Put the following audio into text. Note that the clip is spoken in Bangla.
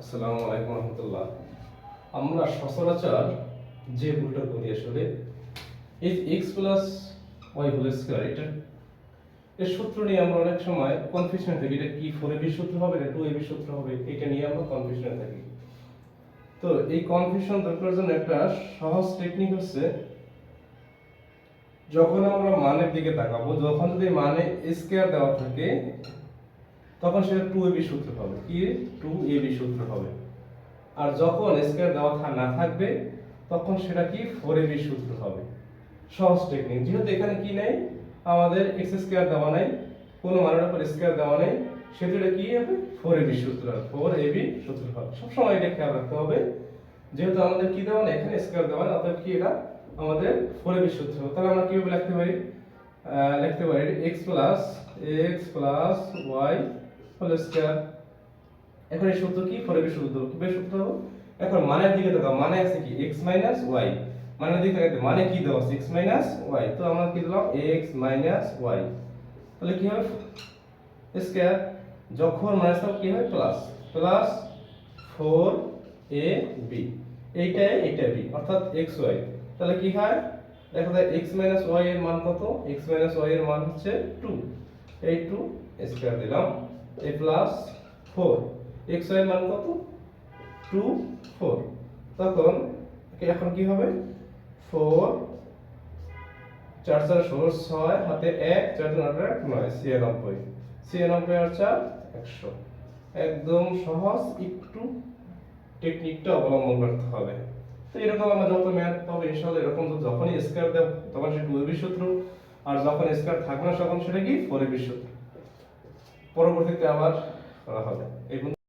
আসসালামু আলাইকুম রহমতুল্লাহ। আমরা সচরাচর যে ভুলটা করি আসলে এই X plus Y whole square এটা এর সূত্র নিয়ে আমরা অনেক সময় কনফিউশন থাকি, এটা কি ফোর এবি সূত্র হবে না টু এবি সূত্র হবে, এটা নিয়ে আমরা কনফিউশনে থাকি। তো এই কনফিউশন দূর করার জন্য একটা সহজ টেকনিক হচ্ছে, যখন আমরা মানের দিকে তাকাবো, যখন যদি মানে স্কোয়ার দেওয়া থাকে তখন সেটা টু এবি সূত্র হবে। কি টু এবি সূত্র হবে। আর যখন স্কোয়ার দেওয়া না থাকবে, তখন সেটা কি? ফোর এবি সূত্র হবে। সহজ টেকনিক যেহেতু এখানে কি নেই? আমাদের এক্স স্কোয়ার দেওয়া নাই, কোনো মানের উপর স্কোয়ার দেওয়া নেই সেহেতু এটা কি হবে? ফোর এবি সূত্র ফোর এবি সূত্র হবে। সবসময় এটা খেয়াল রাখতে হবে। যেহেতু আমাদের কি দেওয়া নেই? এখানে স্কোয়ার দেওয়া নেই অর্থাৎ কি এটা আমাদের ফোর এবি সূত্র হবে। তাহলে আমরা কীভাবে লিখতে পারি? লিখতে পারি X plus X plus Y whole square এখন এই সূত্র কি? ফোর এবি সূত্র। কি বেশ সূত্র এখন মানের দিকে তাকাও। মানে আছে কি? x মাইনাস y মানের দিকে তাকাতে মানে কি দেওয়া আছে? x মাইনাস y তো আমরা কি দিলাম? x মাইনাস y তাহলে কি হবে? স্কয়ার যখন মাইনাস হবে কি হবে প্লাস প্লাস 4 a b এইটা এইটা b অর্থাৎ x, y তাহলে কি হয়? দেখা যায় x মাইনাস y এর মান কত? x y এর মান হচ্ছে 2 এই 2 স্কয়ার দিলাম। A প্লাস 4 x y এর মান কত? 2 4 তখন এখন কি হবে? 4 চার চার ষোলো, ছয়, হাতে এক, চার দুই আট, এক, নয়, ছিয়ানব্বই। ছিয়ানব্বই আর চার, একশো। একদম সহজ, একটু টেকনিকটা অবলম্বন করতে হবে। তো এরকম আমরা যত ম্যাথ পাবো, ইনশাআল্লাহ এরকম যখনই স্কয়ার দেব, তখন সেটা টু সূত্র, আর যখন স্কয়ার থাকবে না, তখন সেটা কি? ফোর সূত্র। পরবর্তীতে আবার করা হবে। পর্যন্ত